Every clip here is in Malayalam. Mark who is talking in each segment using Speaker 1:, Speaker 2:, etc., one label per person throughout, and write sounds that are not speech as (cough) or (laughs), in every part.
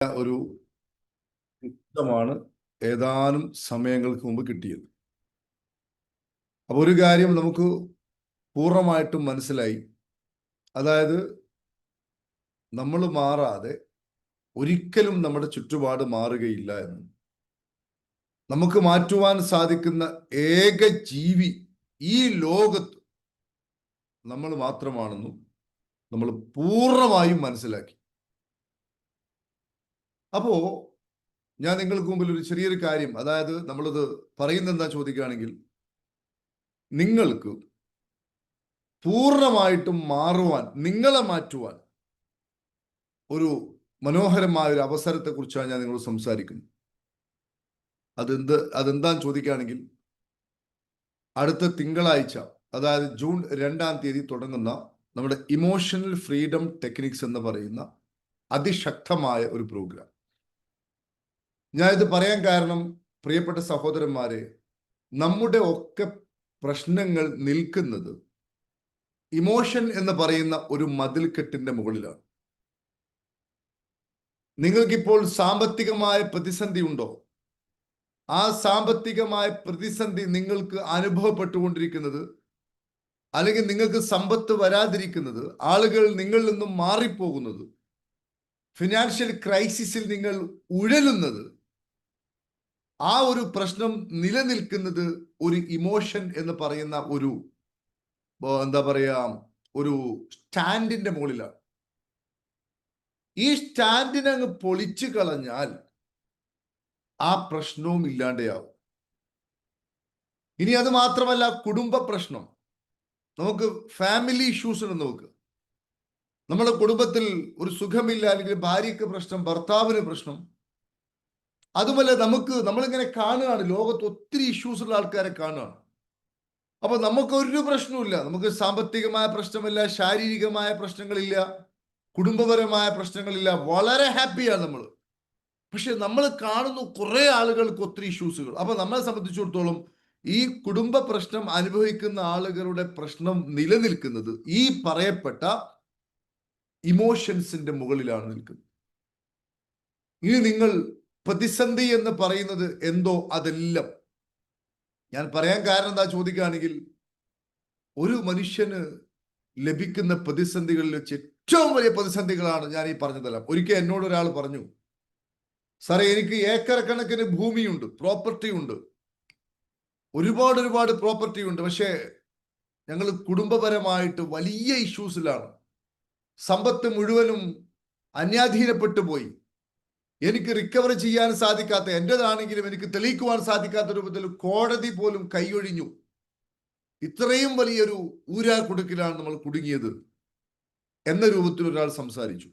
Speaker 1: ഒരു യുദ്ധമാണ് ഏതാനും സമയങ്ങൾക്ക് മുമ്പ് കിട്ടിയത്. അപ്പൊ ഒരു കാര്യം നമുക്ക് പൂർണമായിട്ടും മനസ്സിലായി. അതായത് നമ്മൾ മാറാതെ ഒരിക്കലും നമ്മുടെ ചുറ്റുപാട് മാറുകയില്ല എന്ന്. നമുക്ക് മാറ്റുവാൻ സാധിക്കുന്ന ഏക ജീവി ഈ ലോകത്ത് നമ്മൾ മാത്രമാണെന്നും നമ്മൾ പൂർണമായും മനസ്സിലാക്കി. അപ്പോ ഞാൻ നിങ്ങൾക്ക് മുമ്പിൽ ഒരു ചെറിയൊരു കാര്യം അതായത് നമ്മളിത് പറയുന്നത് എന്താ ചോദിക്കുകയാണെങ്കിൽ നിങ്ങൾക്ക് പൂർണമായിട്ടും മാറുവാൻ നിങ്ങളെ മാറ്റുവാൻ ഒരു മനോഹരമായ ഒരു അവസരത്തെ കുറിച്ചാണ് ഞാൻ നിങ്ങളോട് സംസാരിക്കുന്നത്. അതെന്ത് അതെന്താന്ന് ചോദിക്കുകയാണെങ്കിൽ അടുത്ത തിങ്കളാഴ്ച അതായത് ജൂൺ രണ്ടാം തീയതി തുടങ്ങുന്ന നമ്മുടെ ഇമോഷണൽ ഫ്രീഡം ടെക്നിക്സ് എന്ന് പറയുന്ന അതിശക്തമായ ഒരു പ്രോഗ്രാം. ഞാൻ ഇത് പറയാൻ കാരണം പ്രിയപ്പെട്ട സഹോദരന്മാരെ നമ്മുടെ ഒക്കെ പ്രശ്നങ്ങൾ നിൽക്കുന്നത് ഇമോഷൻ എന്ന് പറയുന്ന ഒരു മതിൽക്കെട്ടിന്റെ മുകളിലാണ്. നിങ്ങൾക്കിപ്പോൾ സാമ്പത്തികമായ പ്രതിസന്ധി ഉണ്ടോ? ആ സാമ്പത്തികമായ പ്രതിസന്ധി നിങ്ങൾക്ക് അനുഭവപ്പെട്ടുകൊണ്ടിരിക്കുന്നത് അല്ലെങ്കിൽ നിങ്ങൾക്ക് സമ്പത്ത് വരാതിരിക്കുന്നത് ആളുകൾ നിങ്ങളിൽ നിന്നും മാറിപ്പോകുന്നത് ഫിനാൻഷ്യൽ ക്രൈസിസിൽ നിങ്ങൾ ഉഴലുന്നത് ആ ഒരു പ്രശ്നം നിലനിൽക്കുന്നത് ഒരു ഇമോഷൻ എന്ന് പറയുന്ന ഒരു എന്താ പറയാ ഒരു സ്റ്റാൻഡിന്റെ മുകളിലാണ്. ഈ സ്റ്റാൻഡിനെ അങ്ങ് പൊളിച്ചു കളഞ്ഞാൽ ആ പ്രശ്നവും ഇല്ലാണ്ടാവും ഇനി അത് മാത്രമല്ല കുടുംബ പ്രശ്നം. നമുക്ക് ഫാമിലി ഇഷ്യൂസ് നോക്ക്. നമ്മുടെ കുടുംബത്തിൽ ഒരു സുഖമില്ല അല്ലെങ്കിൽ ഭാര്യയ്ക്ക് പ്രശ്നം ഭർത്താവിന് പ്രശ്നം അതുമല്ല നമുക്ക് നമ്മളിങ്ങനെ കാണുകയാണ് ലോകത്ത് ഒത്തിരി ഇഷ്യൂസ് ഉള്ള ആൾക്കാരെ കാണുകയാണ്. അപ്പൊ നമുക്ക് ഒരു പ്രശ്നവുമില്ല നമുക്ക് സാമ്പത്തികമായ പ്രശ്നമില്ല ശാരീരികമായ പ്രശ്നങ്ങളില്ല കുടുംബപരമായ പ്രശ്നങ്ങളില്ല. വളരെ ഹാപ്പിയാണ് നമ്മൾ. പക്ഷെ നമ്മൾ കാണുന്നു കുറെ ആളുകൾക്ക് ഒത്തിരി ഇഷ്യൂസുകൾ അപ്പൊ നമ്മളെ സംബന്ധിച്ചിടത്തോളം ഈ കുടുംബ പ്രശ്നം അനുഭവിക്കുന്ന ആളുകളുടെ പ്രശ്നം നിലനിൽക്കുന്നത് ഈ പറയപ്പെട്ട ഇമോഷൻസിന്റെ മുകളിലാണ് നിൽക്കുന്നത്. ഇനി നിങ്ങൾ പ്രതിസന്ധി എന്ന് പറയുന്നത് എന്തോ അതെല്ലാം. ഞാൻ പറയാൻ കാരണം എന്താ ചോദിക്കുകയാണെങ്കിൽ ഒരു മനുഷ്യന് ലഭിക്കുന്ന പ്രതിസന്ധികളിൽ വെച്ച് ഏറ്റവും വലിയ പ്രതിസന്ധികളാണ് ഞാൻ ഈ പറഞ്ഞതെല്ലാം. ഒരിക്കൽ എന്നോട് ഒരാൾ പറഞ്ഞു സാറേ എനിക്ക് ഏക്കർ കണക്കിന് ഭൂമിയുണ്ട് പ്രോപ്പർട്ടി ഉണ്ട്. ഒരുപാട് ഒരുപാട് പ്രോപ്പർട്ടി ഉണ്ട്. പക്ഷേ ഞങ്ങൾ കുടുംബപരമായിട്ട് വലിയ ഇഷ്യൂസിലാണ് സമ്പത്ത് മുഴുവനും അന്യാധീനപ്പെട്ടു പോയി. എനിക്ക് റിക്കവർ ചെയ്യാൻ സാധിക്കാത്ത എന്റെതാണെങ്കിലും എനിക്ക് തെളിയിക്കുവാൻ സാധിക്കാത്ത രൂപത്തിൽ കോടതി പോലും കൈയൊഴിഞ്ഞു. ഇത്രയും വലിയൊരു ഊരാ കുടുക്കിലാണ് നമ്മൾ കുടുങ്ങിയത് എന്ന രൂപത്തിൽ ഒരാൾ സംസാരിച്ചു.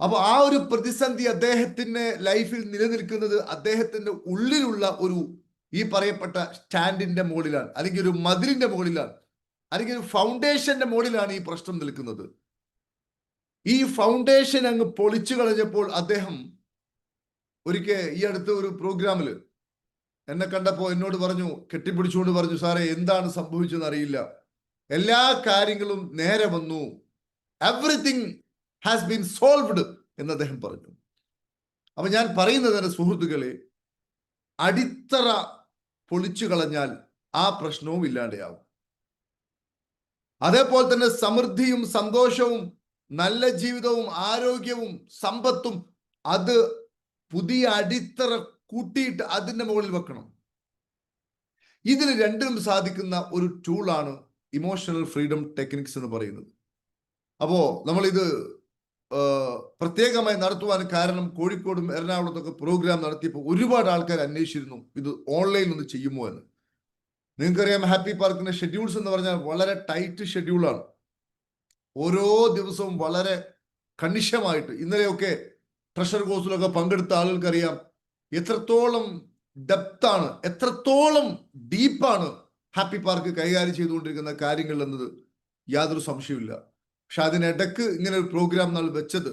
Speaker 1: അപ്പൊ ആ ഒരു പ്രതിസന്ധി അദ്ദേഹത്തിന്റെ ലൈഫിൽ നിലനിൽക്കുന്നത് അദ്ദേഹത്തിന്റെ ഉള്ളിലുള്ള ഒരു ഈ പറയപ്പെട്ട സ്റ്റാൻഡിന്റെ മുകളിലാണ് അല്ലെങ്കിൽ ഒരു മതിലിന്റെ മുകളിലാണ് അല്ലെങ്കിൽ ഒരു ഫൗണ്ടേഷന്റെ മുകളിലാണ് ഈ പ്രശ്നം നിൽക്കുന്നത്. ഈ ഫൗണ്ടേഷൻ അങ്ങ് പൊളിച്ചു കളഞ്ഞപ്പോൾ അദ്ദേഹം ഒരിക്കൽ ഈ അടുത്ത ഒരു പ്രോഗ്രാമിൽ എന്നെ കണ്ടപ്പോൾ എന്നോട് പറഞ്ഞു കെട്ടിപ്പിടിച്ചുകൊണ്ട് പറഞ്ഞു സാറേ എന്താണ് സംഭവിച്ചതെന്ന് അറിയില്ല. എല്ലാ കാര്യങ്ങളും നേരെ വന്നു. എവറിത്തിങ് ഹാസ് ബീൻ സോൾവ്ഡ് എന്ന് അദ്ദേഹം പറഞ്ഞു. അപ്പൊ ഞാൻ പറയുന്നത് എന്റെ സുഹൃത്തുക്കളെ അടിത്തറ പൊളിച്ചു കളഞ്ഞാൽ ആ പ്രശ്നവും ഇല്ലാതെയാവും. അതേപോലെ തന്നെ സമൃദ്ധിയും സന്തോഷവും നല്ല ജീവിതവും ആരോഗ്യവും സമ്പത്തും അത് പുതിയ അടിത്തറ കൂട്ടിയിട്ട് അതിന്റെ മുകളിൽ വെക്കണം. ഇതിന് രണ്ടിനും സാധിക്കുന്ന ഒരു ടൂളാണ് ഇമോഷണൽ ഫ്രീഡം ടെക്നിക്സ് എന്ന് പറയുന്നത്. അപ്പോ നമ്മളിത് പ്രത്യേകമായി നടത്തുവാൻ കാരണം കോഴിക്കോടും എറണാകുളത്തൊക്കെ പ്രോഗ്രാം നടത്തിയപ്പോൾ ഒരുപാട് ആൾക്കാർ അന്വേഷിച്ചിരുന്നു ഇത് ഓൺലൈനിൽ ഒന്ന് ചെയ്യുമോ എന്ന്. നിങ്ങൾക്കറിയാം ഹാപ്പി പാർക്കിന്റെ ഷെഡ്യൂൾസ് എന്ന് പറഞ്ഞാൽ വളരെ ടൈറ്റ് ഷെഡ്യൂളാണ് ഓരോ ദിവസവും വളരെ കണിശമായിട്ട് ഇന്നലെയൊക്കെ ട്രഷർ കോഴ്സിലൊക്കെ പങ്കെടുത്ത ആളുകൾക്കറിയാം എത്രത്തോളം ഡെപ്താണ് എത്രത്തോളം ഡീപ്പാണ് ഹാപ്പി പാർക്ക് കൈകാര്യം ചെയ്തുകൊണ്ടിരിക്കുന്ന കാര്യങ്ങൾ എന്നത് യാതൊരു സംശയമില്ല പക്ഷെ അതിനിടക്ക് ഇങ്ങനെ ഒരു പ്രോഗ്രാം നമ്മൾ വെച്ചത്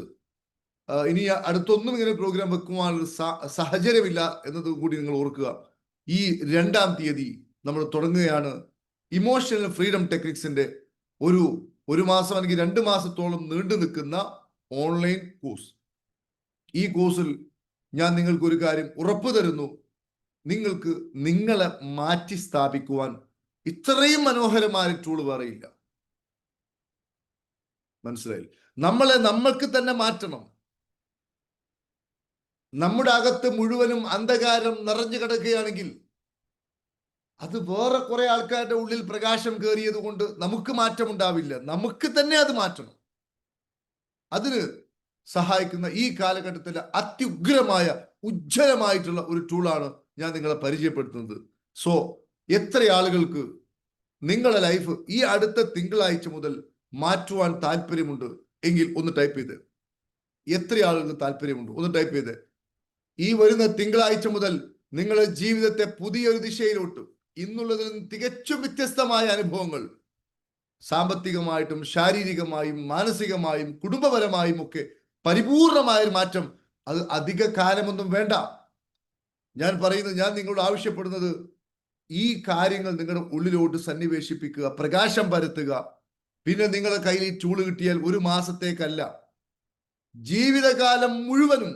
Speaker 1: ഇനി അടുത്തൊന്നും ഇങ്ങനെ പ്രോഗ്രാം വെക്കുവാനൊരു സാഹചര്യമില്ല എന്നത് കൂടി നിങ്ങൾ ഓർക്കുക. ഈ രണ്ടാം തീയതി നമ്മൾ തുടങ്ങുകയാണ് ഇമോഷണൽ ഫ്രീഡം ടെക്നിക്സിന്റെ ഒരു ഒരു മാസം അല്ലെങ്കിൽ രണ്ട് മാസത്തോളം നീണ്ടു നിൽക്കുന്ന ഓൺലൈൻ കോഴ്സ്. ഈ കോഴ്സിൽ ഞാൻ നിങ്ങൾക്ക് ഒരു കാര്യം ഉറപ്പു തരുന്നു. നിങ്ങൾക്ക് നിങ്ങളെ മാറ്റി സ്ഥാപിക്കുവാൻ ഇത്രയും മനോഹരമായ ടൂൾ വേറെയില്ല മനസ്സിലായി? നമ്മളെ നമ്മൾക്ക് തന്നെ മാറ്റണം. നമ്മുടെ അകത്ത് മുഴുവനും അന്ധകാരം നിറഞ്ഞു കിടക്കുകയാണെങ്കിൽ അത് വേറെ കുറെ ആൾക്കാരുടെ ഉള്ളിൽ പ്രകാശം കയറിയത് കൊണ്ട് നമുക്ക് മാറ്റമുണ്ടാവില്ല. നമുക്ക് തന്നെ അത് മാറ്റണം. അതിന് സഹായിക്കുന്ന ഈ കാലഘട്ടത്തിലെ അത്യുഗ്രമായ ഉജ്ജ്വലമായിട്ടുള്ള ഒരു ടൂളാണ് ഞാൻ നിങ്ങളെ പരിചയപ്പെടുത്തുന്നത്. സോ എത്ര ആളുകൾക്ക് നിങ്ങളുടെ ലൈഫ് ഈ അടുത്ത തിങ്കളാഴ്ച മുതൽ മാറ്റുവാൻ താല്പര്യമുണ്ട് എങ്കിൽ ഒന്ന് ടൈപ്പ് ചെയ്ത്. എത്ര ആളുകൾക്ക് താല്പര്യമുണ്ട്? ഒന്ന് ടൈപ്പ് ചെയ്ത്. ഈ വരുന്ന തിങ്കളാഴ്ച മുതൽ നിങ്ങളുടെ ജീവിതത്തെ പുതിയൊരു ദിശയിലോട്ട് ഇന്നുള്ളതിൽ നിന്ന് തികച്ചും വ്യത്യസ്തമായ അനുഭവങ്ങൾ. സാമ്പത്തികമായിട്ടും ശാരീരികമായും മാനസികമായും കുടുംബപരമായും ഒക്കെ പരിപൂർണമായ ഒരു മാറ്റം അത് അധിക കാലമൊന്നും വേണ്ട. ഞാൻ പറയുന്നത് ഞാൻ നിങ്ങളോട് ആവശ്യപ്പെടുന്നത് ഈ കാര്യങ്ങൾ നിങ്ങളുടെ ഉള്ളിലോട്ട് സന്നിവേശിപ്പിക്കുക പ്രകാശം പരത്തുക. പിന്നെ നിങ്ങളുടെ കയ്യിൽ ഈ ചൂൾ കിട്ടിയാൽ ഒരു മാസത്തേക്കല്ല. ജീവിതകാലം മുഴുവനും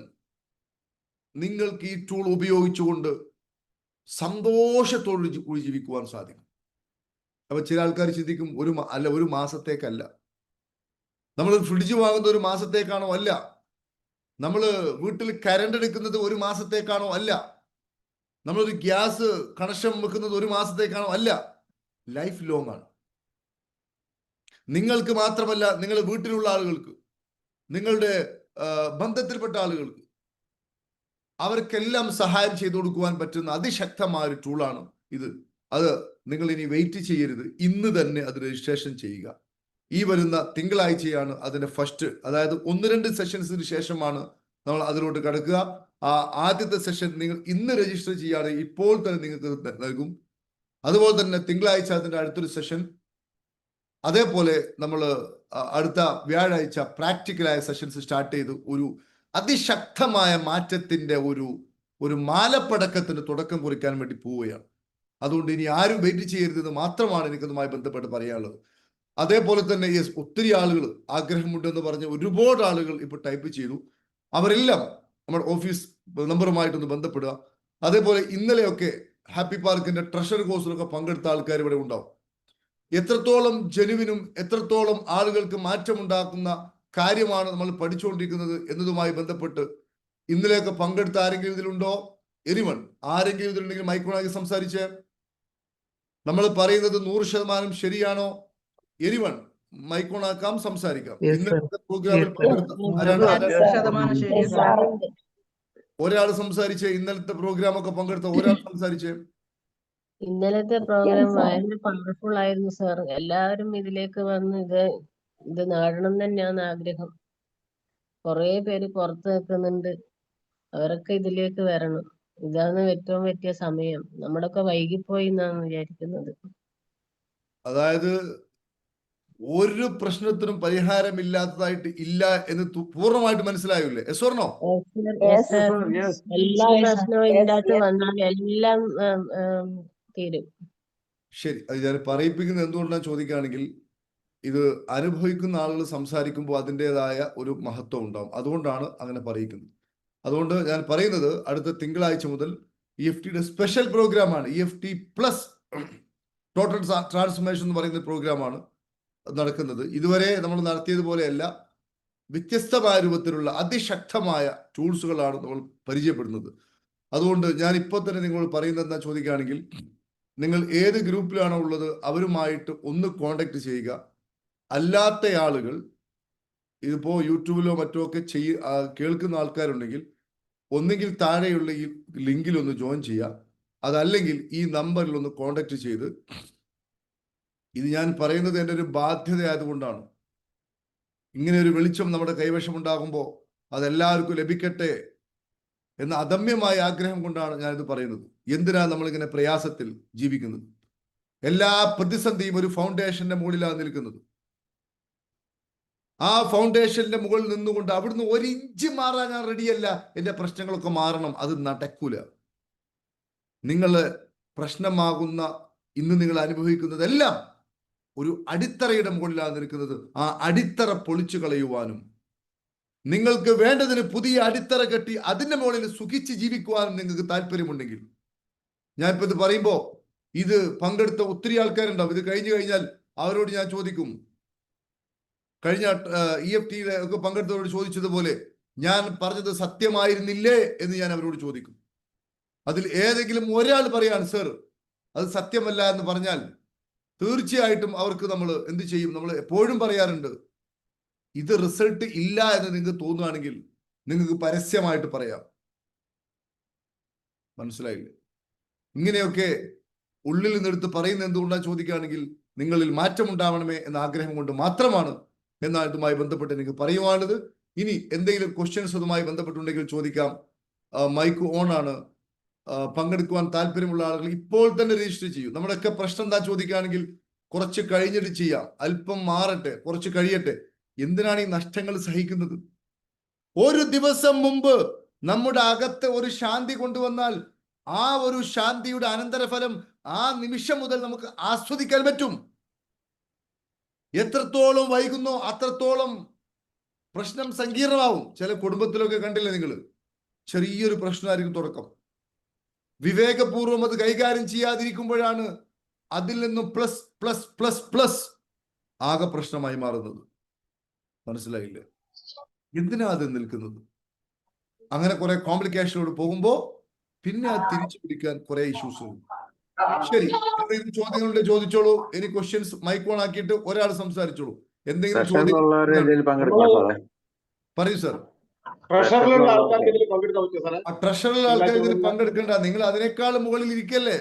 Speaker 1: നിങ്ങൾക്ക് ഈ ടൂൾ ഉപയോഗിച്ചുകൊണ്ട് സന്തോഷത്തോട് കൂടി ജീവിക്കുവാൻ സാധിക്കും. അപ്പൊ ചില ആൾക്കാർ ചിന്തിക്കും ഒരു അല്ല ഒരു മാസത്തേക്കല്ല. നമ്മൾ ഫ്രിഡ്ജ് വാങ്ങുന്നത് ഒരു മാസത്തേക്കാണോ അല്ല. നമ്മൾ വീട്ടിൽ കരണ്ട് എടുക്കുന്നത് ഒരു മാസത്തേക്കാണോ അല്ല. നമ്മളൊരു ഗ്യാസ് കണക്ഷൻ വെക്കുന്നത് ഒരു മാസത്തേക്കാണോ അല്ല. ലൈഫ് ലോങ് ആണ്. നിങ്ങൾക്ക് മാത്രമല്ല നിങ്ങളുടെ വീട്ടിലുള്ള ആളുകൾക്ക് നിങ്ങളുടെ ബന്ധത്തിൽപ്പെട്ട ആളുകൾക്ക് അവർക്കെല്ലാം സഹായം ചെയ്തു കൊടുക്കുവാൻ പറ്റുന്ന അതിശക്തമായ ഒരു ടൂളാണ് ഇത്. അത് നിങ്ങൾ ഇനി വെയിറ്റ് ചെയ്യരുത്. ഇന്ന് തന്നെ അത് രജിസ്ട്രേഷൻ ചെയ്യുക. ഈ വരുന്ന തിങ്കളാഴ്ചയാണ് അതിന്റെ ഫസ്റ്റ് അതായത് ഒന്ന് രണ്ട് സെഷൻസിന് ശേഷമാണ് നമ്മൾ അതിലോട്ട് കടക്കുക. ആ ആദ്യത്തെ സെഷൻ നിങ്ങൾ ഇന്ന് രജിസ്റ്റർ ചെയ്യാതെ ഇപ്പോൾ തന്നെ നിങ്ങൾക്ക് നൽകും. അതുപോലെ തന്നെ തിങ്കളാഴ്ച അതിന്റെ അടുത്തൊരു സെഷൻ അതേപോലെ നമ്മൾ അടുത്ത വ്യാഴാഴ്ച പ്രാക്ടിക്കലായ സെഷൻസ് സ്റ്റാർട്ട് ചെയ്ത് ഒരു അതിശക്തമായ മാറ്റത്തിന്റെ ഒരു ഒരു മാലപ്പടക്കത്തിന് തുടക്കം കുറിക്കാൻ വേണ്ടി പോവുകയാണ്. അതുകൊണ്ട് ഇനി ആരും വെയിറ്റ് ചെയ്യരുതെന്ന് മാത്രമാണ് എനിക്കതുമായി ബന്ധപ്പെട്ട് പറയാനുള്ളത്. അതേപോലെ തന്നെ യെസ് ഒത്തിരി ആളുകൾ ആഗ്രഹമുണ്ടെന്ന് പറഞ്ഞ് ഒരുപാട് ആളുകൾ ഇപ്പോൾ ടൈപ്പ് ചെയ്തു. അവരെല്ലാം നമ്മുടെ ഓഫീസ് നമ്പറുമായിട്ടൊന്ന് ബന്ധപ്പെടുക. അതേപോലെ ഇന്നലെയൊക്കെ ഹാപ്പി പാർക്കിന്റെ ട്രഷർ കോഴ്സിലൊക്കെ പങ്കെടുത്ത ആൾക്കാർ ഇവിടെ ഉണ്ടാവും. എത്രത്തോളം ജനുവിനും എത്രത്തോളം ആളുകൾക്ക് മാറ്റമുണ്ടാക്കുന്ന കാര്യമാണ് നമ്മൾ പഠിച്ചുകൊണ്ടിരിക്കുന്നത് എന്നതുമായി ബന്ധപ്പെട്ട് ഇന്നലെയൊക്കെ പങ്കെടുത്ത ആരെങ്കിലും ഇതിലുണ്ടോ? എനിവൺ ആരെങ്കിലും ഇതിലുണ്ടെങ്കിൽ മൈക്രോണാക്കി സംസാരിച്ച്. നമ്മൾ പറയുന്നത് നൂറ് ശതമാനം ശരിയാണോ? എനിവൺ മൈക്കോണാക്കാം സംസാരിക്കാം. ഇന്നത്തെ പ്രോഗ്രാമിൽ പങ്കെടുത്ത ഒരാൾ സംസാരിച്ച് ഇന്നലത്തെ പ്രോഗ്രാം ഒക്കെ പങ്കെടുത്ത ഒരാൾ സംസാരിച്ച്.
Speaker 2: ഇന്നലത്തെ പ്രോഗ്രാം വളരെ പവർഫുൾ ആയിരുന്നു സാർ എല്ലാവരും ഇതിലേക്ക് വന്ന് ഇത് ഇത് നേടണം തന്നെയാണ് ആഗ്രഹം. കുറേ പേര് പുറത്തു നിൽക്കുന്നുണ്ട്. അവരൊക്കെ ഇതിലേക്ക് വരണം. ഇതാണ് ഏറ്റവും പറ്റിയ സമയം. നമ്മളൊക്കെ വൈകിപ്പോയി എന്നാണ് വിചാരിക്കുന്നത്.
Speaker 1: അതായത് ഒരു പ്രശ്നത്തിനും പരിഹാരമില്ലാത്തതായിട്ട് ഇല്ല എന്ന് പൂർണമായിട്ട് മനസ്സിലായില്ലേ? Yes or
Speaker 2: no? Sir.
Speaker 3: Yes.
Speaker 2: എല്ലാ. പ്രശ്നവും വന്നാൽ എല്ലാം തീരും.
Speaker 1: ശരി. അത് ഞാൻ പറയിപ്പിക്കുന്നത് എന്തുകൊണ്ടാണ് ചോദിക്കുകയാണെങ്കിൽ ഇത് അനുഭവിക്കുന്ന ആളുകൾ സംസാരിക്കുമ്പോൾ അതിന്റെതായ ഒരു മഹത്വം ഉണ്ടാവും. അതുകൊണ്ടാണ് അങ്ങനെ പറയിക്കുന്നത് അതുകൊണ്ട് ഞാൻ പറയുന്നത് അടുത്ത തിങ്കളാഴ്ച മുതൽ ഇ എഫ് ടിയുടെ സ്പെഷ്യൽ പ്രോഗ്രാമാണ് E F T plus total transformation എന്ന് പറയുന്ന പ്രോഗ്രാമാണ് നടക്കുന്നത്. ഇതുവരെ നമ്മൾ നടത്തിയതുപോലെയല്ല വ്യത്യസ്തമായ രൂപത്തിലുള്ള അതിശക്തമായ ടൂൾസുകളാണ് നമ്മൾ പരിചയപ്പെടുന്നത്. അതുകൊണ്ട് ഞാൻ ഇപ്പോൾ തന്നെ നിങ്ങൾ പറയുന്നത് എന്താ ചോദിക്കുകയാണെങ്കിൽ നിങ്ങൾ ഏത് ഗ്രൂപ്പിലാണോ ഉള്ളത് അവരുമായിട്ട് ഒന്ന് കോണ്ടാക്ട് ചെയ്യുക. അല്ലാത്ത ആളുകൾ ഇതിപ്പോ യൂട്യൂബിലോ മറ്റോ ഒക്കെ ചെയ്യ കേൾക്കുന്ന ആൾക്കാരുണ്ടെങ്കിൽ ഒന്നുകിൽ താഴെയുള്ള ഈ ലിങ്കിൽ ഒന്ന് ജോയിൻ ചെയ്യുക. അതല്ലെങ്കിൽ ഈ നമ്പറിൽ ഒന്ന് കോണ്ടാക്ട് ചെയ്ത് ഇത് ഞാൻ പറയുന്നത് എന്റെ ഒരു ബാധ്യത ആയതുകൊണ്ടാണ് ഇങ്ങനെ ഒരു വെളിച്ചം നമ്മുടെ കൈവശം ഉണ്ടാകുമ്പോൾ അതെല്ലാവർക്കും ലഭിക്കട്ടെ എന്ന അദമ്യമായ ആഗ്രഹം കൊണ്ടാണ് ഞാനിത് പറയുന്നത്. എന്തിനാ നമ്മളിങ്ങനെ പ്രയാസത്തിൽ ജീവിക്കുന്നത്? എല്ലാ പ്രതിസന്ധിയും ഒരു ഫൗണ്ടേഷന്റെ മുകളിലാണ് നിൽക്കുന്നത്. ആ ഫൗണ്ടേഷന്റെ മുകളിൽ നിന്നുകൊണ്ട് അവിടുന്ന് ഒരു ഇഞ്ച് മാറാൻ ഞാൻ റെഡിയല്ല എന്റെ പ്രശ്നങ്ങളൊക്കെ മാറണം. അത് നടക്കൂല. നിങ്ങൾ പ്രശ്നമാകുന്ന ഇന്ന് നിങ്ങൾ അനുഭവിക്കുന്നതെല്ലാം ഒരു അടിത്തറയുടെ മുകളിലാണ് നിൽക്കുന്നത്. ആ അടിത്തറ പൊളിച്ചു കളയുവാനും നിങ്ങൾക്ക് വേണ്ടതിന് പുതിയ അടിത്തറ കെട്ടി അതിന്റെ മുകളിൽ സുഖിച്ച് ജീവിക്കുവാനും നിങ്ങൾക്ക് താല്പര്യമുണ്ടെങ്കിൽ. ഇപ്പൊ ഇത് പറയുമ്പോൾ ഇത് പങ്കെടുത്ത ഒത്തിരി ആൾക്കാരുണ്ടാവും. ഇത് കഴിഞ്ഞു കഴിഞ്ഞാൽ അവരോട് ഞാൻ ചോദിക്കും കഴിഞ്ഞ ഇ എഫ് ടിയിലെ ഒക്കെ പങ്കെടുത്തവരോട് ചോദിച്ചതുപോലെ ഞാൻ പറഞ്ഞത് സത്യമായിരുന്നില്ലേ എന്ന് ഞാൻ അവരോട് ചോദിക്കും. അതിൽ ഏതെങ്കിലും ഒരാൾ പറയാണ് സർ അത് സത്യമല്ല എന്ന് പറഞ്ഞാൽ തീർച്ചയായിട്ടും അവർക്ക് നമ്മൾ എന്ത് ചെയ്യും? നമ്മൾ എപ്പോഴും പറയാറുണ്ട് ഇത് റിസൾട്ട് ഇല്ല എന്ന് നിങ്ങൾക്ക് തോന്നുകയാണെങ്കിൽ നിങ്ങൾക്ക് പരസ്യമായിട്ട് പറയാം. മനസ്സിലായില്ലേ? ഇങ്ങനെയൊക്കെ ഉള്ളിൽ നിന്നെടുത്ത് പറയുന്ന എന്തുകൊണ്ടാണ് ചോദിക്കുകയാണെങ്കിൽ നിങ്ങളിൽ മാറ്റം ഉണ്ടാവണമേ എന്ന ആഗ്രഹം കൊണ്ട് മാത്രമാണ് എന്നാൽ ഇതുമായി ബന്ധപ്പെട്ട് എനിക്ക് പറയുവാനുള്ളത്. ഇനി എന്തെങ്കിലും ക്വസ്റ്റ്യൻസ് അതുമായി ബന്ധപ്പെട്ടുണ്ടെങ്കിൽ ചോദിക്കാം. മൈക്ക് ഓൺ ആണ്. പങ്കെടുക്കുവാൻ താല്പര്യമുള്ള ആളുകൾ ഇപ്പോൾ തന്നെ രജിസ്റ്റർ ചെയ്യൂ. നമ്മുടെയൊക്കെ പ്രശ്നം എന്താ ചോദിക്കുകയാണെങ്കിൽ കുറച്ച് കഴിഞ്ഞിട്ട് ചെയ്യാം. അല്പം മാറട്ടെ കുറച്ച് കഴിയട്ടെ. എന്തിനാണ് ഈ നഷ്ടങ്ങൾ സഹിക്കുന്നത്? ഒരു ദിവസം മുമ്പ് നമ്മുടെ അകത്ത് ഒരു ശാന്തി കൊണ്ടുവന്നാൽ ആ ഒരു ശാന്തിയുടെ അനന്തരഫലം ആ നിമിഷം മുതൽ നമുക്ക് ആസ്വദിക്കാൻ പറ്റും. എത്രത്തോളം വൈകുന്നോ അത്രത്തോളം പ്രശ്നം സങ്കീർണമാവും. ചില കുടുംബത്തിലൊക്കെ കണ്ടില്ലേ നിങ്ങൾ ചെറിയൊരു പ്രശ്നമായിരിക്കും തുടക്കം. വിവേകപൂർവം അത് കൈകാര്യം ചെയ്യാതിരിക്കുമ്പോഴാണ് അതിൽ നിന്നും പ്ലസ് പ്ലസ് പ്ലസ് പ്ലസ് ആകെ പ്രശ്നമായി മാറുന്നത്. മനസ്സിലായില്ലേ? എന്തിനാ അത് നിൽക്കുന്നത്? അങ്ങനെ കുറെ കോംപ്ലിക്കേഷനോട് പോകുമ്പോ പിന്നെ അത് തിരിച്ചു പിടിക്കാൻ കുറെ ഇഷ്യൂസ് വരും ശരി. ചോദ്യങ്ങളുടെ ചോദ്യങ്ങളുണ്ട് ചോദിച്ചോളൂ. ഇനി ക്വസ്റ്റ്യൻസ് മൈക്ക് ഓൺ ആക്കിയിട്ട് ഒരാൾ സംസാരിച്ചോളൂ. എന്തെങ്കിലും ചോദ്യം പറയൂ സർ. ട്രഷറിൽ ആൾക്കാർ ഇതിൽ പങ്കെടുക്കണ്ട. നിങ്ങൾ അതിനേക്കാൾ മുകളിൽ ഇരിക്കല്ലേ?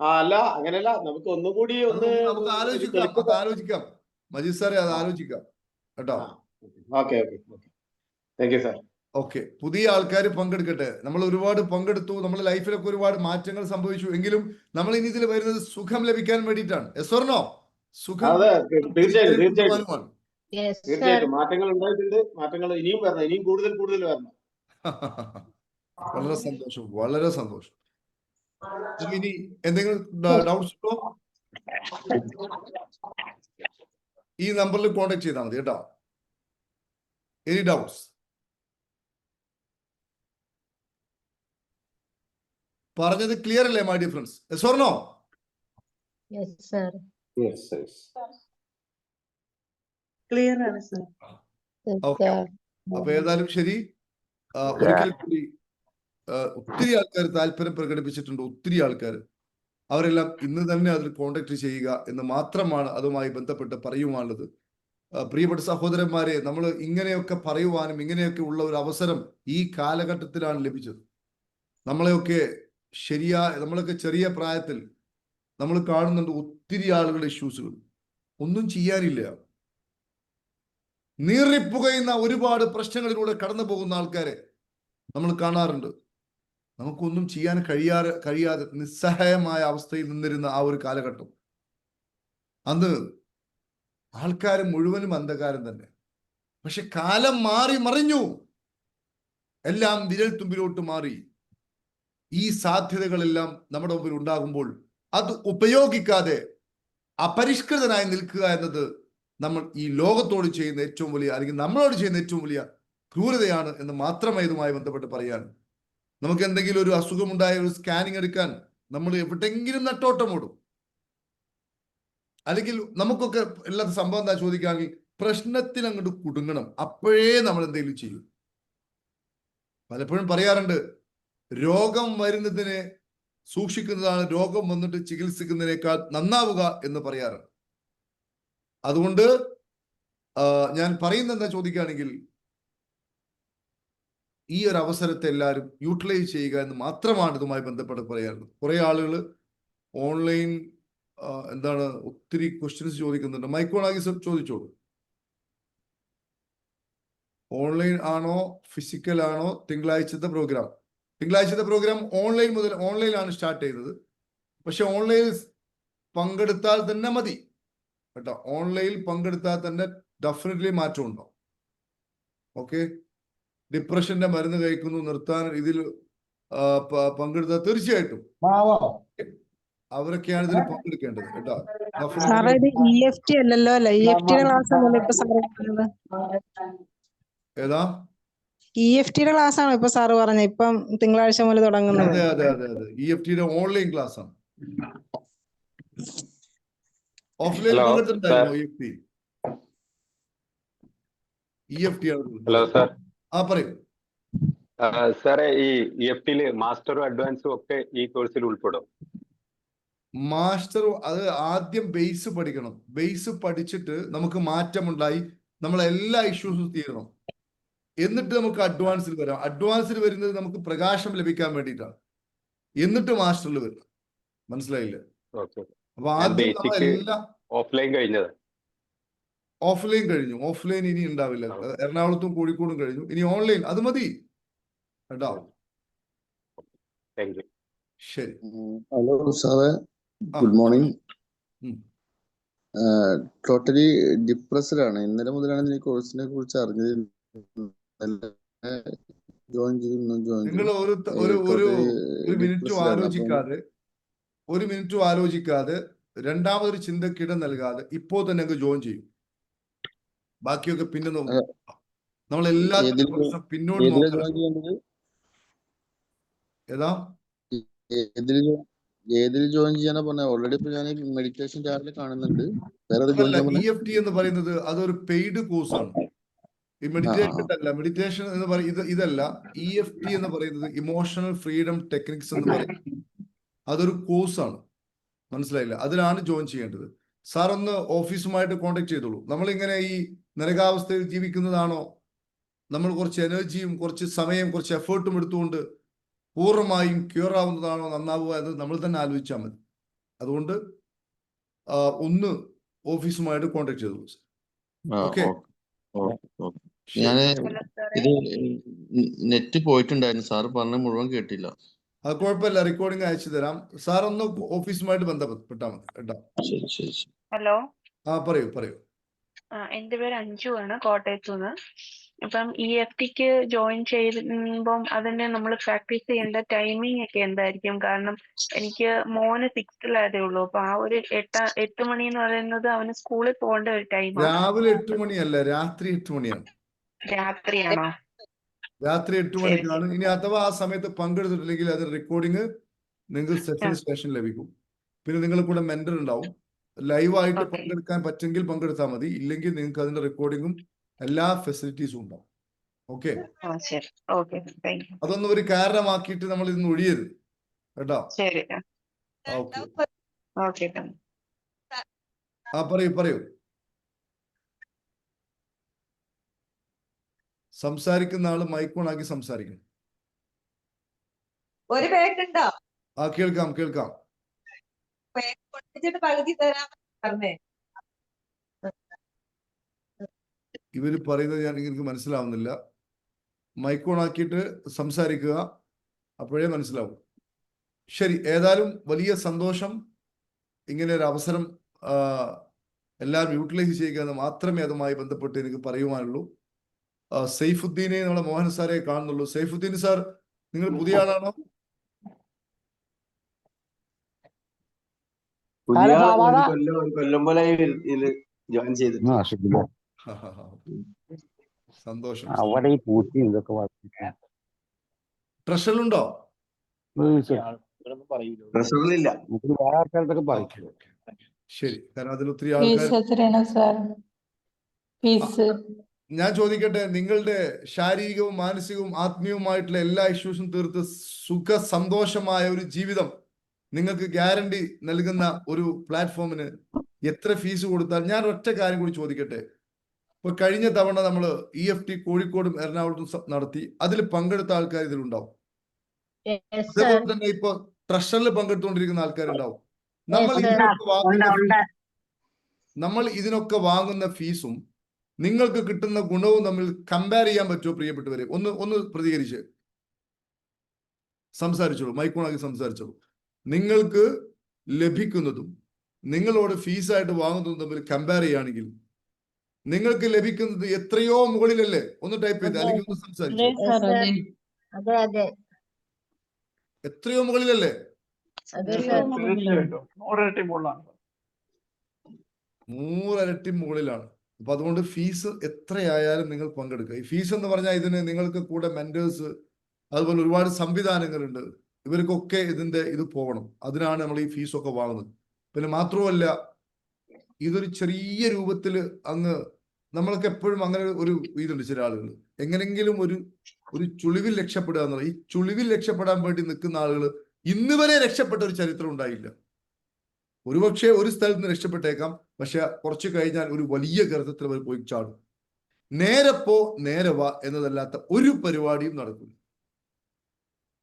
Speaker 4: അല്ല അങ്ങനെയല്ല. നമുക്ക് ഒന്നുകൂടി
Speaker 1: കൂടി
Speaker 4: ഒന്ന്
Speaker 1: നമുക്ക് ആലോചിക്കാം. നമുക്ക് ആലോചിക്കാം. മജീദ് സാറെ അത് ആലോചിക്കാം. കേട്ടോ?
Speaker 4: Okay okay okay. Thank you sir
Speaker 1: okay. പുതിയ ആൾക്കാർ പങ്കെടുക്കട്ടെ. നമ്മൾ ഒരുപാട് പങ്കെടുത്തു. നമ്മുടെ ലൈഫിലൊക്കെ ഒരുപാട് മാറ്റങ്ങൾ സംഭവിച്ചു. എങ്കിലും നമ്മൾ ഇനി ഇതിൽ വരുന്നത് സുഖം ലഭിക്കാൻ വേണ്ടിയിട്ടാണ്. എസ് ഓർണോ സുഖം
Speaker 4: അതെ തീർച്ചയായിട്ടും തീർച്ചയായിട്ടും.
Speaker 1: കൊണ്ടുപോകാനുമാണ്.
Speaker 4: തീർച്ചയായിട്ടും. മാറ്റങ്ങൾ ഉണ്ടായിട്ടുണ്ട്. മാറ്റങ്ങൾ ഇനിയും വരണം. ഇനിയും കൂടുതൽ കൂടുതൽ വരണം. (laughs)
Speaker 1: വളരെ സന്തോഷം. വളരെ സന്തോഷം. ഇനി എന്തെങ്കിലും ഡൗട്ട്സ് ഉണ്ടോ? ഈ നമ്പറിൽ കോൺടാക്ട് ചെയ്താൽ മതി കേട്ടോ. എനി ഡൗട്ട്സ് പറഞ്ഞത് ക്ലിയർ അല്ലേ my difference yes or no
Speaker 2: yes sir
Speaker 5: clear ആണ് സർ
Speaker 1: Okay. അപ്പൊ ഏതായാലും ശരി. ഒരിക്കൽ കൂടി ഒത്തിരി ആൾക്കാർ താല്പര്യം പ്രകടിപ്പിച്ചിട്ടുണ്ട് ഒത്തിരി ആൾക്കാർ അവരെല്ലാം ഇന്ന് തന്നെ അതിൽ കോണ്ടാക്ട് ചെയ്യുക എന്ന് മാത്രമാണ് അതുമായി ബന്ധപ്പെട്ട് പറയുവാനുള്ളത്. പ്രിയപ്പെട്ട സഹോദരന്മാരെ നമ്മൾ ഇങ്ങനെയൊക്കെ പറയുവാനും ഇങ്ങനെയൊക്കെ ഉള്ള ഒരു അവസരം ഈ കാലഘട്ടത്തിലാണ് ലഭിച്ചത്. നമ്മളെയൊക്കെ ശരിയായ നമ്മളൊക്കെ ചെറിയ പ്രായത്തിൽ നമ്മൾ കാണുന്നുണ്ട് ഒത്തിരി ആളുകളുടെ ഇഷ്യൂസുകൾ ഒന്നും ചെയ്യാനില്ല. നീറിപ്പുകയുന്ന ഒരുപാട് പ്രശ്നങ്ങളിലൂടെ കടന്നു പോകുന്ന ആൾക്കാരെ നമ്മൾ കാണാറുണ്ട്. നമുക്കൊന്നും ചെയ്യാൻ കഴിയാതെ കഴിയാതെ നിസ്സഹായമായ അവസ്ഥയിൽ നിന്നിരുന്ന ആ ഒരു കാലഘട്ടം. അന്ന് ആൾക്കാർ മുഴുവനും അന്ധകാരം തന്നെ. പക്ഷെ കാലം മാറി മറിഞ്ഞു. എല്ലാം വിരൽ തുമ്പിലോട്ട് മാറി. ഈ സാധ്യതകളെല്ലാം നമ്മുടെ മുമ്പിൽ ഉണ്ടാകുമ്പോൾ അത് ഉപയോഗിക്കാതെ അപരിഷ്കൃതനായി നിൽക്കുക എന്നത് നമ്മൾ ഈ ലോകത്തോട് ചെയ്യുന്ന ഏറ്റവും വലിയ അല്ലെങ്കിൽ നമ്മളോട് ചെയ്യുന്ന ഏറ്റവും വലിയ ക്രൂരതയാണ് എന്ന് മാത്രമേ ഇതുമായി ബന്ധപ്പെട്ട് പറയാൻ. നമുക്ക് എന്തെങ്കിലും ഒരു അസുഖമുണ്ടായ ഒരു സ്കാനിങ് എടുക്കാൻ നമ്മൾ എവിടെയെങ്കിലും നട്ടോട്ടമോടും അല്ലെങ്കിൽ നമുക്കൊക്കെ എല്ലാ സംഭവം എന്താ ചോദിക്കുകയാണെങ്കിൽ പ്രശ്നത്തിൽ അങ്ങോട്ട് കുടുങ്ങണം. അപ്പോഴേ നമ്മൾ എന്തെങ്കിലും ചെയ്യും. പലപ്പോഴും പറയാറുണ്ട് രോഗം വരുന്നതിനെ സൂക്ഷിക്കുന്നതാണ് രോഗം വന്നിട്ട് ചികിത്സിക്കുന്നതിനേക്കാൾ നന്നാവുക എന്ന് പറയാറുണ്ട് അതുകൊണ്ട് ഞാൻ പറയുന്നത് എന്താ ചോദിക്കുകയാണെങ്കിൽ ഈ ഒരു അവസരത്തെ എല്ലാവരും യൂട്ടിലൈസ് ചെയ്യുക എന്ന് മാത്രമാണ് ഇതുമായി ബന്ധപ്പെട്ട് പറയാറുള്ളത്. കുറെ ആളുകൾ ഓൺലൈൻ എന്താണ് ഒത്തിരി ക്വസ്റ്റ്യൻസ് ചോദിക്കുന്നുണ്ട്. മൈക്കോണാഗി സർ ചോദിച്ചോളൂ. ഓൺലൈൻ ആണോ ഫിസിക്കൽ ആണോ തിങ്കളാഴ്ചത്തെ പ്രോഗ്രാം തിങ്കളാഴ്ചത്തെ പ്രോഗ്രാം ഓൺലൈൻ മുതൽ ഓൺലൈനിലാണ് സ്റ്റാർട്ട് ചെയ്തത്. പക്ഷെ ഓൺലൈനിൽ പങ്കെടുത്താൽ തന്നെ മതി. കേട്ടോ? ഓൺലൈനിൽ പങ്കെടുത്താൽ തന്നെ ഡെഫിനറ്റ്ലി മാറ്റം ഉണ്ടാവും. ഓക്കെ ഡിപ്രഷന്റെ മരുന്ന് കഴിക്കുന്നു നിർത്താൻ ഇതിൽ പങ്കെടുത്താൽ തീർച്ചയായിട്ടും. അവരൊക്കെയാണ് ഇതിൽ പങ്കെടുക്കേണ്ടത്. കേട്ടോ?
Speaker 5: ഇപ്പൊ സാറേ
Speaker 1: ഏതാ?
Speaker 6: ഇ എഫ് ടിയുടെ ക്ലാസ് ആണോ ഇപ്പൊ സാറ് പറഞ്ഞത് ഇപ്പം തിങ്കളാഴ്ച മുതൽ തുടങ്ങുന്നത്.
Speaker 1: അതെ അതെ അതെ അതെ. ഇ എഫ് ടിയുടെ ഓൺലൈൻ ക്ലാസ് ആണ് offline പങ്കെടുത്തിട്ടുണ്ടായിരുന്നോ E F T E F T ആണ്
Speaker 7: ഹലോ സാർ.
Speaker 1: ആ പറയൂ.
Speaker 7: സാറേ ഈ ഇ എഫ് ടിയിൽ മാസ്റ്ററും അഡ്വാൻസും ഒക്കെ ഈ കോഴ്സിൽ ഉൾപ്പെടും.
Speaker 1: മാസ്റ്റർ അത് ആദ്യം ബേസ് പഠിക്കണം. ബേസ് പഠിച്ചിട്ട് നമുക്ക് മാറ്റമുണ്ടായി. നമ്മൾ എല്ലാ ഇഷ്യൂസും തീരണം. എന്നിട്ട് നമുക്ക് അഡ്വാൻസിൽ വരാം. അഡ്വാൻസിൽ വരുന്നത് നമുക്ക് പ്രകാശം ലഭിക്കാൻ വേണ്ടിയിട്ടാണ്. എന്നിട്ട് മാസ്റ്ററിൽ വരണം. മനസ്സിലായില്ല? അപ്പൊ ആദ്യം എല്ലാം
Speaker 7: ഓഫ്ലൈൻ കഴിഞ്ഞത്.
Speaker 1: ഓഫ്ലൈൻ കഴിഞ്ഞു. ഓഫ്ലൈൻ ഇനി ഉണ്ടാവില്ല. എറണാകുളത്തും കോഴിക്കോടും കഴിഞ്ഞു. ഇനി ഓൺലൈൻ അത് മതി. കേട്ടോ? ശരി.
Speaker 8: ഹലോ സാറേ. ഗുഡ് മോർണിംഗ് ടോട്ടലി ഡിപ്രസ്ഡ് ആണ് ഇന്നലെ മുതലാണ് ഈ കോഴ്സിനെ കുറിച്ച് അറിഞ്ഞത്. ജോയിൻ ചെയ്തു ജോയിൻ
Speaker 1: നിങ്ങൾ ഒരു ഒരു ഒരു ഒരു മിനിറ്റും ആലോചിക്കാതെ ഒരു മിനിറ്റും ആലോചിക്കാതെ രണ്ടാമതൊരു ചിന്തക്കിടം നൽകാതെ ഇപ്പോ തന്നെ അങ്ങ് ജോയിൻ ചെയ്യും. ബാക്കിയൊക്കെ പിന്നെ നോക്കും. നമ്മൾ എല്ലാത്തിനും പിന്നോട്ട് ഏതാ?
Speaker 8: ഏതിൽ ജോയിൻ ചെയ്യാനാ പറഞ്ഞ? ഓൾറെഡി ഇപ്പൊ ഞാൻ മെഡിറ്റേഷൻ ചാനൽ കാണുന്നുണ്ട്. വേറെ
Speaker 1: ടി എന്ന് പറയുന്നത് അതൊരു പെയ്ഡ് കോഴ്സാണ് ഈ മെഡിറ്റേഷൻ അല്ല മെഡിറ്റേഷൻ എന്ന് പറയുന്നത് ഇതല്ല ഇ എഫ് ടി എന്ന് പറയുന്നത് ഇമോഷണൽ ഫ്രീഡം ടെക്നിക്സ് എന്ന് പറയുന്നത് അതൊരു കോഴ്സാണ് മനസ്സിലായില്ല? അതിലാണ് ജോയിൻ ചെയ്യേണ്ടത്. സാർ ഒന്ന് ഓഫീസുമായിട്ട് കോൺടാക്ട് ചെയ്തോളൂ. നമ്മളിങ്ങനെ ഈ നരകാവസ്ഥയിൽ ജീവിക്കുന്നതാണോ? നമ്മൾ കുറച്ച് എനർജിയും കുറച്ച് സമയം കുറച്ച് എഫേർട്ടും എടുത്തുകൊണ്ട് പൂർണമായും ക്യൂർ ആവുന്നതാണോ നന്നാവുക എന്ന് നമ്മൾ തന്നെ ആലോചിച്ചാൽ മതി. അതുകൊണ്ട് ഒന്ന് ഓഫീസുമായിട്ട് കോൺടാക്ട് ചെയ്തോളൂ സർ ഓക്കെ
Speaker 8: ഓക്കേ. ഞാൻ ഇത് നെറ്റ് പോയിട്ടുണ്ടായിരുന്നു. സാറ് പറഞ്ഞ മുഴുവൻ കേട്ടില്ല.
Speaker 1: അത് കുഴപ്പമില്ല. റെക്കോർഡിംഗ് അയച്ചു തരാം. സാർ ഒന്ന് ഓഫീസുമായിട്ട് ബന്ധപ്പെട്ടാ മതി കേട്ടോ.
Speaker 9: ഹലോ?
Speaker 1: ആ പറയൂ പറയൂ.
Speaker 9: എന്റെ പേര് അഞ്ജു ആണ് കോട്ടയത്തു നിന്ന്. അപ്പം ഇ എഫ് ടിക്ക് ജോയിൻ ചെയ്യുമ്പം അതിന്റെ നമ്മൾ പ്രാക്ടീസ് ചെയ്യേണ്ട ടൈമിംഗ് ഒക്കെ എന്തായിരിക്കും? കാരണം എനിക്ക് മോന് സിക്സ്ത്തിലായതേ ഉള്ളൂ. അപ്പൊ ആ ഒരു എട്ട എട്ട് മണി എന്ന് പറയുന്നത് അവന് സ്കൂളിൽ പോകേണ്ട ഒരു ടൈമാണ്
Speaker 1: രാവിലെ എട്ട് മണിയല്ല രാത്രി എട്ട് മണിയാണ്.
Speaker 9: രാത്രിയാണോ?
Speaker 1: രാത്രി എട്ട് മണിക്കാണ്. ഇനി അഥവാ ആ സമയത്ത് പങ്കെടുത്തിട്ടില്ലെങ്കിൽ അത് റെക്കോർഡിങ് നിങ്ങൾക്ക് സെഷൻ സ്റ്റേഷൻ ലഭിക്കും. പിന്നെ നിങ്ങളെ കൂടെ മെന്റർ ഉണ്ടാവും. ലൈവായിട്ട്
Speaker 9: ആയിട്ട്
Speaker 1: പങ്കെടുക്കാൻ പറ്റെങ്കിൽ പങ്കെടുത്താൽ മതി. ഇല്ലെങ്കിൽ നിങ്ങൾക്ക് അതിന്റെ റെക്കോർഡിങ്ങും എല്ലാ ഫെസിലിറ്റീസും ഉണ്ടാവും. ഓക്കെ? അതൊന്നും ഒരു കാരണമാക്കിയിട്ട് നമ്മൾ ഇന്ന് ഒഴിയരുത്. കേട്ടോ? ആ പറയൂ പറയൂ. സംസാരിക്കുന്ന ആൾ മൈക്കോൺ ആക്കി സംസാരിക്കണം
Speaker 5: ഒരു ഉണ്ടോ
Speaker 1: ആ കേൾക്കാം കേൾക്കാം.
Speaker 5: ബാഗ് പൊട്ടിച്ചിട്ട് പകുതി തരാൻ പറഞ്ഞേ.
Speaker 1: ഇവർ പറയുന്നത് ഞാൻ എനിക്ക് മനസ്സിലാവുന്നില്ല. മൈക്കോൺ ആക്കിയിട്ട് സംസാരിക്കുക അപ്പോഴേ മനസ്സിലാവും. ശരി ഏതായാലും വലിയ സന്തോഷം. ഇങ്ങനെ ഒരു അവസരം എല്ലാവരും യൂട്ടിലൈസ് ചെയ്യുക എന്ന് മാത്രമേ അതുമായി ബന്ധപ്പെട്ട് എനിക്ക് പറയുവാനുള്ളൂ. ആ, സൈഫുദ്ദീനെ നമ്മളെ മോഹൻ സാറെ കാണുന്നുള്ളൂ. സെയ്ഫുദ്ദീൻ സാർ നിങ്ങൾ പുതിയ ആളാണോ? (laughs) സന്തോഷം
Speaker 10: അവിടെ ഈ ഇതൊക്കെ
Speaker 1: ട്രഷറിലുണ്ടോ
Speaker 10: വേറെ ആൾക്കാരത്തൊക്കെ പറയും.
Speaker 1: ശരി. കാരണം അതിൽ ഒത്തിരി ആൾക്കാർ ഞാൻ ചോദിക്കട്ടെ നിങ്ങളുടെ ശാരീരികവും മാനസികവും ആത്മീയവുമായിട്ടുള്ള എല്ലാ ഇഷ്യൂസും തീർത്ത് സുഖ സന്തോഷമായ ഒരു ജീവിതം നിങ്ങൾക്ക് ഗ്യാരണ്ടി നൽകുന്ന ഒരു പ്ലാറ്റ്ഫോമിന് എത്ര ഫീസ് കൊടുത്താൽ ഞാൻ ഒറ്റ കാര്യം കൂടി ചോദിക്കട്ടെ. ഇപ്പൊ കഴിഞ്ഞ തവണ നമ്മൾ ഇ എഫ് ടി കോഴിക്കോടും എറണാകുളത്തും നടത്തി അതിൽ പങ്കെടുത്ത ആൾക്കാർ ഇതിലുണ്ടാവും. അതേപോലെ തന്നെ ഇപ്പൊ ട്രഷറിൽ പങ്കെടുത്തുകൊണ്ടിരിക്കുന്ന ആൾക്കാരുണ്ടാവും. നമ്മൾ ഇതിനൊക്കെ വാങ്ങുന്ന നമ്മൾ ഇതിനൊക്കെ വാങ്ങുന്ന ഫീസും നിങ്ങൾക്ക് കിട്ടുന്ന ഗുണവും തമ്മിൽ കമ്പയർ ചെയ്യാൻ പറ്റുമോ പ്രിയപ്പെട്ടവരെ? ഒന്ന് ഒന്ന് പ്രതികരിച്ച്. സംസാരിച്ചോളൂ. മൈക്കോണാക്കി സംസാരിച്ചോളൂ. നിങ്ങൾക്ക് ലഭിക്കുന്നതും നിങ്ങളോട് ഫീസായിട്ട് വാങ്ങുന്നതും തമ്മിൽ കമ്പയർ ചെയ്യുകയാണെങ്കിൽ നിങ്ങൾക്ക് ലഭിക്കുന്നത് എത്രയോ മുകളിലല്ലേ? ഒന്ന് ടൈപ്പ് ചെയ്ത് അല്ലെങ്കിൽ ഒന്ന് സംസാരിച്ചു. എത്രയോ മുകളിലല്ലേ? നൂറരട്ടി മുകളിലാണ്. അപ്പൊ അതുകൊണ്ട് ഫീസ് എത്രയായാലും നിങ്ങൾ പങ്കെടുക്കുക. ഈ ഫീസ് എന്ന് പറഞ്ഞാൽ ഇതിന് നിങ്ങൾക്ക് കൂടെ മെന്റേഴ്സ് അതുപോലെ ഒരുപാട് സംവിധാനങ്ങളുണ്ട്. ഇവർക്കൊക്കെ ഇതിന്റെ ഇത് പോകണം. അതിനാണ് നമ്മൾ ഈ ഫീസൊക്കെ വാങ്ങുന്നത്. പിന്നെ മാത്രമല്ല ഇതൊരു ചെറിയ രൂപത്തിൽ അങ്ങ് നമ്മൾക്ക് എപ്പോഴും അങ്ങനെ ഒരു ഇതുണ്ട് ചില ആളുകൾ. എങ്ങനെങ്കിലും ഒരു ഒരു ചുളിവിൽ രക്ഷപ്പെടുക എന്നുള്ളത് ഈ ചുളിവിൽ രക്ഷപ്പെടാൻ വേണ്ടി നിൽക്കുന്ന ആളുകൾ ഇന്ന് വരെ രക്ഷപ്പെട്ട ഒരു ചരിത്രം ഉണ്ടായില്ല. ഒരുപക്ഷെ ഒരു സ്ഥലത്ത് നിന്ന് രക്ഷപ്പെട്ടേക്കാം പക്ഷെ കുറച്ച് കഴിഞ്ഞാൽ ഒരു വലിയ ഗർത്തത്തിൽ അവർ പോയി ചാടും. നേരപ്പോ പോ നേരെ വാ എന്നതല്ലാത്ത ഒരു പരിപാടിയും നടക്കില്ല.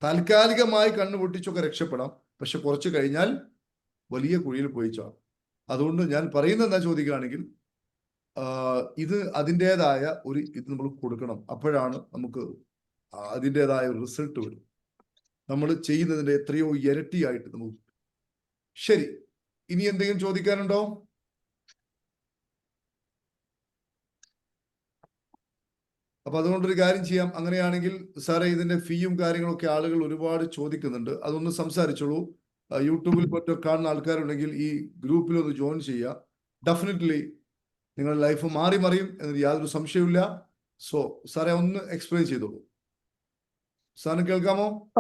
Speaker 1: താൽക്കാലികമായി കണ്ണുപൊട്ടിച്ചൊക്കെ രക്ഷപ്പെടാം പക്ഷെ കുറച്ച് കഴിഞ്ഞാൽ വലിയ കുഴിയിൽ പോയി ചാടും. അതുകൊണ്ട് ഞാൻ പറയുന്നത് എന്താ ചോദിക്കുകയാണെങ്കിൽ ഇത് അതിന്റെതായ ഒരു ഇത് നമ്മൾ കൊടുക്കണം. അപ്പോഴാണ് നമുക്ക് അതിന്റെതായ ഒരു റിസൾട്ട് വരും. നമ്മൾ ചെയ്യുന്നതിന്റെ എത്രയോ ഇരട്ടിയായിട്ട് നമുക്ക് ശരി. ഇനി എന്തെങ്കിലും ചോദിക്കാനുണ്ടോ? അപ്പൊ അതുകൊണ്ടൊരു കാര്യം ചെയ്യാം. അങ്ങനെയാണെങ്കിൽ സാറേ ഇതിന്റെ ഫീയും കാര്യങ്ങളൊക്കെ ആളുകൾ ഒരുപാട് ചോദിക്കുന്നുണ്ട്. അതൊന്ന് സംസാരിച്ചോളൂ. യൂട്യൂബിൽ മറ്റോ കാണുന്ന ആൾക്കാരുണ്ടെങ്കിൽ ഈ ഗ്രൂപ്പിൽ ഒന്ന് ജോയിൻ ചെയ്യുക. ഡെഫിനറ്റ്ലി നിങ്ങളുടെ ലൈഫ് മാറി മറിയും എന്നൊരു യാതൊരു സംശയവുമില്ല. സോ സാറേ ഒന്ന് എക്സ്പ്ലെയിൻ ചെയ്തോളൂ. സാറിന് കേൾക്കാമോ?